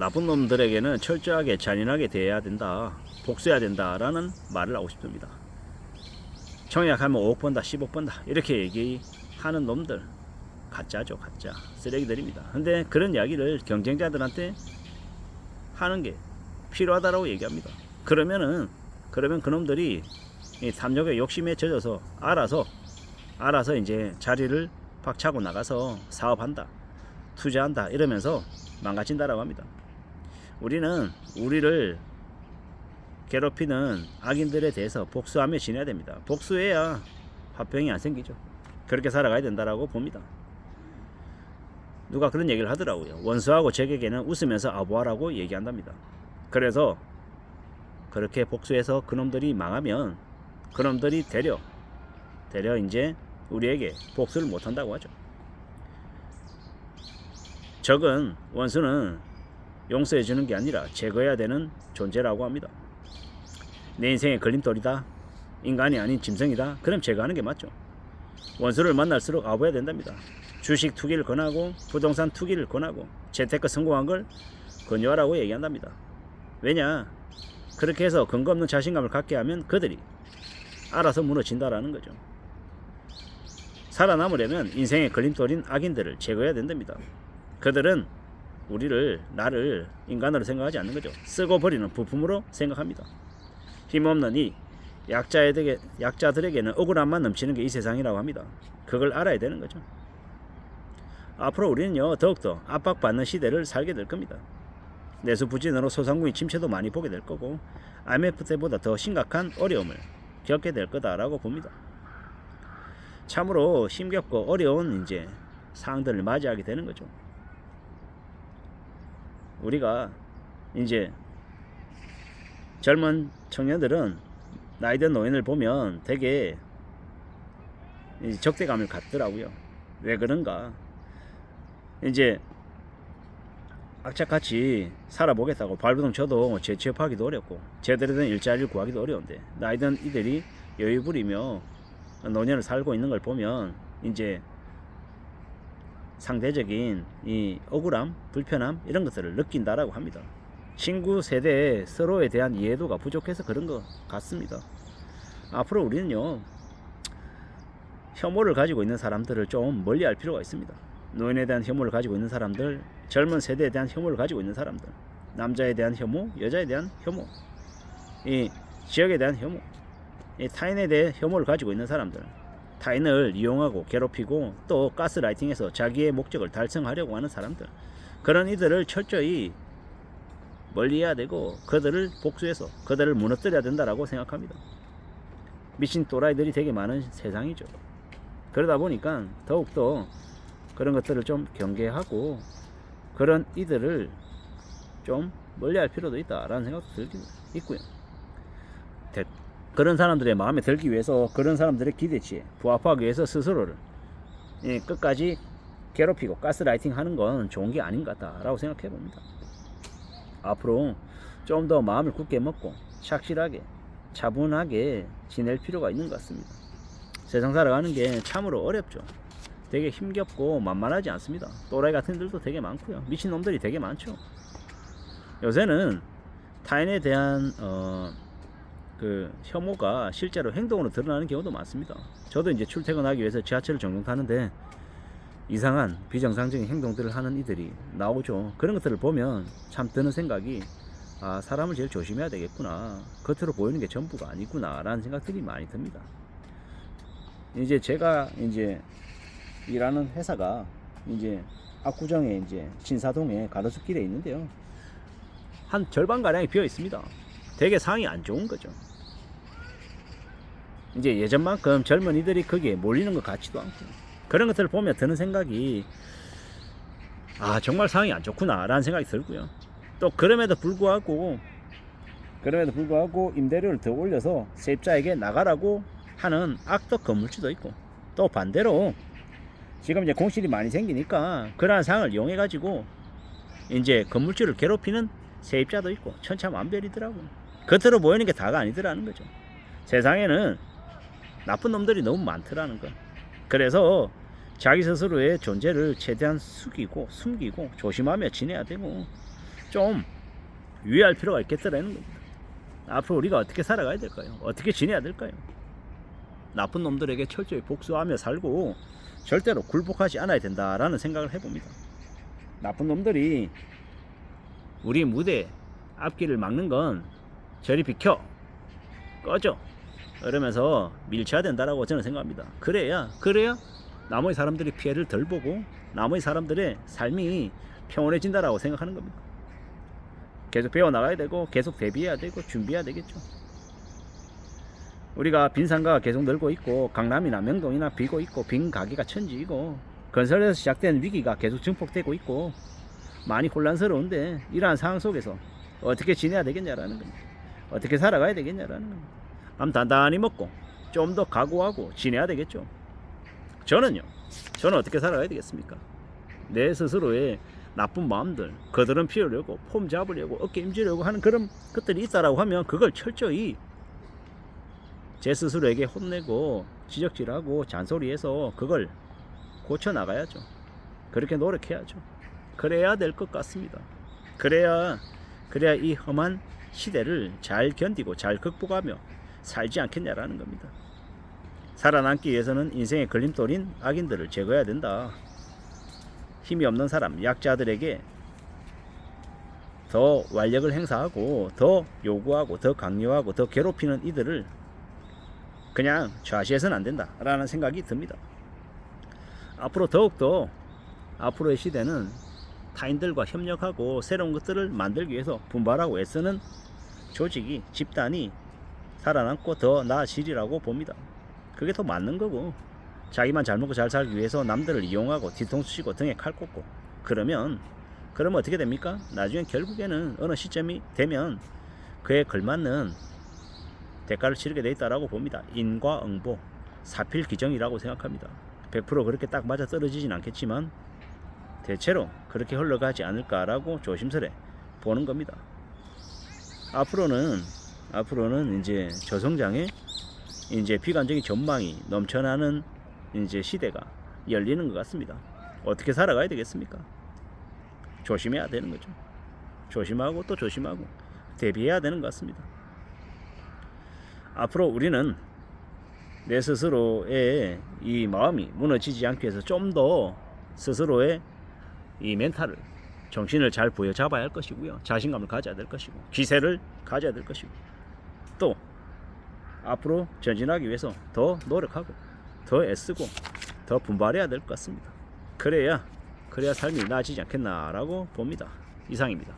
나쁜 놈들에게는 철저하게 잔인하게 대해야 된다. 복수해야 된다라는 말을 하고 싶습니다. 청약하면 5억 번다, 10억 번다 이렇게 얘기하는 놈들 가짜죠, 가짜 쓰레기들입니다. 근데 그런 이야기를 경쟁자들한테 하는 게 필요하다라고 얘기합니다. 그러면은 그러면 그놈들이 이 탐욕의 욕심에 젖어서 알아서 알아서 이제 자리를 박차고 나가서 사업한다, 투자한다 이러면서 망가진다라고 합니다. 우리는 우리를 괴롭히는 악인들에 대해서 복수하며 지내야 됩니다. 복수해야 화병이 안 생기죠. 그렇게 살아가야 된다라고 봅니다. 누가 그런 얘기를 하더라고요. 원수하고 적에게는 웃으면서 아부하라고 얘기한답니다. 그래서 그렇게 복수해서 그놈들이 망하면 그놈들이 되려 되려 이제 우리에게 복수를 못한다고 하죠. 적은 원수는 용서해 주는 게 아니라 제거해야 되는 존재라고 합니다. 내 인생의 걸림돌이다. 인간이 아닌 짐승이다. 그럼 제거하는 게 맞죠. 원수를 만날수록 아부해야 된답니다. 주식 투기를 권하고 부동산 투기를 권하고 재테크 성공한 걸 권유하라고 얘기한답니다. 왜냐? 그렇게 해서 근거 없는 자신감을 갖게 하면 그들이 알아서 무너진다라는 거죠. 살아남으려면 인생의 걸림돌인 악인들을 제거해야 된답니다. 그들은 우리를 나를 인간으로 생각하지 않는 거죠. 쓰고 버리는 부품으로 생각합니다. 힘없는 이 약자에게 약자들에게는 억울함만 넘치는 게 이 세상이라고 합니다. 그걸 알아야 되는 거죠. 앞으로 우리는요 더욱더 압박받는 시대를 살게 될 겁니다. 내수 부진으로 소상공인 침체도 많이 보게 될 거고 IMF 때보다 더 심각한 어려움을 겪게 될 거다라고 봅니다. 참으로 힘겹고 어려운 이제 상황들을 맞이하게 되는 거죠. 우리가 이제 젊은 청년들은 나이든 노인을 보면 되게 이 적대감을 갖더라고요. 왜 그런가? 이제 악착같이 살아보겠다고 발버둥 쳐도 재취업하기도 어렵고 제대로 된 일자리를 구하기도 어려운데 나이든 이들이 여유 부리며 노년을 살고 있는 걸 보면 이제 상대적인 이 억울함, 불편함 이런 것들을 느낀다라고 합니다. 친구 세대의 서로에 대한 이해도가 부족해서 그런 것 같습니다. 앞으로 우리는요 혐오를 가지고 있는 사람들을 좀 멀리할 필요가 있습니다. 노인에 대한 혐오를 가지고 있는 사람들, 젊은 세대에 대한 혐오를 가지고 있는 사람들, 남자에 대한 혐오, 여자에 대한 혐오, 이 지역에 대한 혐오, 이 타인에 대해 혐오를 가지고 있는 사람들, 타인을 이용하고 괴롭히고 또 가스라이팅해서 자기의 목적을 달성하려고 하는 사람들, 그런 이들을 철저히 멀리해야 되고 그들을 복수해서 그들을 무너뜨려야 된다라고 생각합니다. 미친 또라이들이 되게 많은 세상이죠. 그러다 보니까 더욱더 그런 것들을 좀 경계하고 그런 이들을 좀 멀리할 필요도 있다라는 생각도 들기 있고요. 대- 그런 사람들의 마음에 들기 위해서 그런 사람들의 기대치에 부합하기 위해서 스스로를 예, 끝까지 괴롭히고 가스라이팅 하는 건 좋은 게 아닌 것 같다라고 생각해 봅니다. 앞으로 좀 더 마음을 굳게 먹고 착실하게 차분하게 지낼 필요가 있는 것 같습니다. 세상 살아가는 게 참으로 어렵죠. 되게 힘겹고 만만하지 않습니다. 또라이 같은 들도 되게 많고요. 미친 놈들이 되게 많죠. 요새는 타인에 대한 어, 그 혐오가 실제로 행동으로 드러나는 경우도 많습니다. 저도 이제 출퇴근하기 위해서 지하철을 종종 타는데 이상한 비정상적인 행동들을 하는 이들이 나오죠. 그런 것들을 보면 참 드는 생각이 아 사람을 제일 조심해야 되겠구나. 겉으로 보이는 게 전부가 아니구나 라는 생각들이 많이 듭니다. 이제 제가 이제 일하는 회사가 이제 압구정에 이제 신사동에 가로수길에 있는데요. 한 절반 가량이 비어 있습니다. 되게 상이 안 좋은 거죠. 이제 예전만큼 젊은이들이 거기에 몰리는 것 같지도 않고 그런 것들을 보면 드는 생각이 아 정말 상황이 안 좋구나 라는 생각이 들고요. 또 그럼에도 불구하고 그럼에도 불구하고 임대료를 더 올려서 세입자에게 나가라고 하는 악덕 건물주도 있고 또 반대로 지금 이제 공실이 많이 생기니까 그러한 상황을 이용해 가지고 이제 건물주를 괴롭히는 세입자도 있고 천차만별이더라고요. 겉으로 보이는 게 다가 아니더라는 거죠. 세상에는 나쁜 놈들이 너무 많더라는 거. 그래서 자기 스스로의 존재를 최대한 숙이고 숨기고 조심하며 지내야 되고 좀 유의할 필요가 있겠더라는 겁니다. 앞으로 우리가 어떻게 살아가야 될까요? 어떻게 지내야 될까요? 나쁜 놈들에게 철저히 복수하며 살고 절대로 굴복하지 않아야 된다라는 생각을 해봅니다. 나쁜 놈들이 우리 무대 앞길을 막는 건 저리 비켜 꺼져 이러면서 밀쳐야 된다라고 저는 생각합니다. 그래야 그래야 나머지 사람들이 피해를 덜 보고 나머지 사람들의 삶이 평온해진다라고 생각하는 겁니다. 계속 배워 나가야 되고 계속 대비해야 되고 준비해야 되겠죠. 우리가 빈 상가가 계속 늘고 있고 강남이나 명동이나 비고 있고 빈 가게가 천지이고 건설에서 시작된 위기가 계속 증폭되고 있고 많이 혼란스러운데 이러한 상황 속에서 어떻게 지내야 되겠냐라는 겁니다. 어떻게 살아가야 되겠냐라는 겁니다. 밥 단단히 먹고 좀 더 각오하고 지내야 되겠죠. 저는요. 저는 어떻게 살아가야 되겠습니까? 내 스스로의 나쁜 마음들, 거드름 피우려고 폼 잡으려고 어깨 임지려고 하는 그런 것들이 있다라고 하면 그걸 철저히 제 스스로에게 혼내고 지적질하고 잔소리해서 그걸 고쳐 나가야죠. 그렇게 노력해야죠. 그래야 될 것 같습니다. 그래야 그래야 이 험한 시대를 잘 견디고 잘 극복하며 살지 않겠냐라는 겁니다. 살아남기 위해서는 인생의 걸림돌인 악인들을 제거해야 된다. 힘이 없는 사람, 약자들에게 더 완력을 행사하고 더 요구하고 더 강요하고 더 괴롭히는 이들을 그냥 좌시해서는 안 된다라는 생각이 듭니다. 앞으로 더욱더 앞으로의 시대는 타인들과 협력하고 새로운 것들을 만들기 위해서 분발하고 애쓰는 조직이 집단이 살아남고 더 나아지리라고 봅니다. 그게 더 맞는 거고 자기만 잘 먹고 잘 살기 위해서 남들을 이용하고 뒤통수 치고 등에 칼 꽂고 그러면 그러면 어떻게 됩니까? 나중에 결국에는 어느 시점이 되면 그에 걸맞는 대가를 치르게 돼 있다라고 봅니다. 인과응보, 사필기정이라고 생각합니다. 100% 그렇게 딱 맞아 떨어지진 않겠지만 대체로 그렇게 흘러가지 않을까라고 조심스레 보는 겁니다. 앞으로는 앞으로는 이제 저성장의 이제 비관적인 전망이 넘쳐나는 이제 시대가 열리는 것 같습니다. 어떻게 살아가야 되겠습니까? 조심해야 되는 거죠. 조심하고 또 조심하고 대비해야 되는 것 같습니다. 앞으로 우리는 내 스스로의 이 마음이 무너지지 않기 위해서 좀 더 스스로의 이 멘탈을 정신을 잘 부여잡아야 할 것이고요. 자신감을 가져야 될 것이고 기세를 가져야 될 것이고 또 앞으로 전진하기 위해서 더 노력하고 더 애쓰고 더 분발해야 될 것 같습니다. 그래야 그래야 삶이 나아지지 않겠나라고 봅니다. 이상입니다.